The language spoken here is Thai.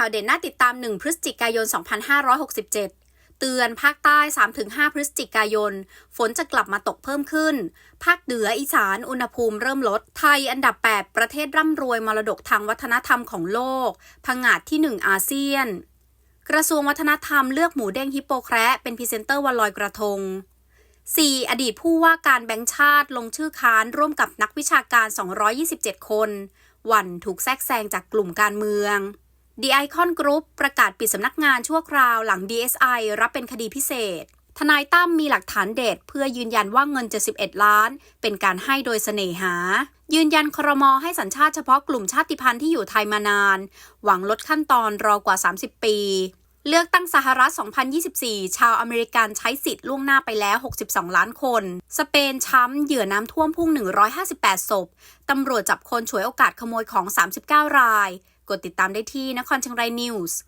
ข่าวเด่นน่าติดตาม 1 พฤศจิกายน 2567 เตือนภาคใต้ 3-5 พฤศจิกายน ฝนจะกลับมาตกเพิ่มขึ้น ภาคเหนืออีสานอุณหภูมิเริ่มลด ไทยอันดับ 8 ประเทศร่ำรวยมรดกทางวัฒนธรรมของโลก พังงาดที่ 1 อาเซียน กระทรวงวัฒนธรรมเลือกหมูเด้งฮิปโปแคระเป็นพรีเซนเตอร์วันลอยกระทง 4. อดีตผู้ว่าการแบงค์ชาติลงชื่อค้านร่วมกับนักวิชาการ 227 คน วันถูกแทรกแซงจากกลุ่มการเมือง The Icon Group ประกาศปิดสำนักงานชั่วคราวหลัง DSI รับเป็นคดีพิเศษ ทนายตั้มมีหลักฐานเด็ด เพื่อยืนยันว่าเงิน 71 ล้าน เป็นการให้โดยเสน่หา ยืนยันครมให้สัญชาติเฉพาะกลุ่มชาติพันธุ์ที่อยู่ไทยมานาน หวังลดขั้นตอนรอกว่า 30 ปี เลือกตั้งสหรัฐ 2024 ชาวอเมริกันใช้สิทธิ์ล่วงหน้าไปแล้ว 62 ล้านคน สเปนช้ำเหยื่อน้ำท่วมพุ่ง 158 ศพ ตำรวจจับคนฉวยโอกาสขโมยของ 39 ราย กดติดตามได้ที่นครเชียงรายนิวส์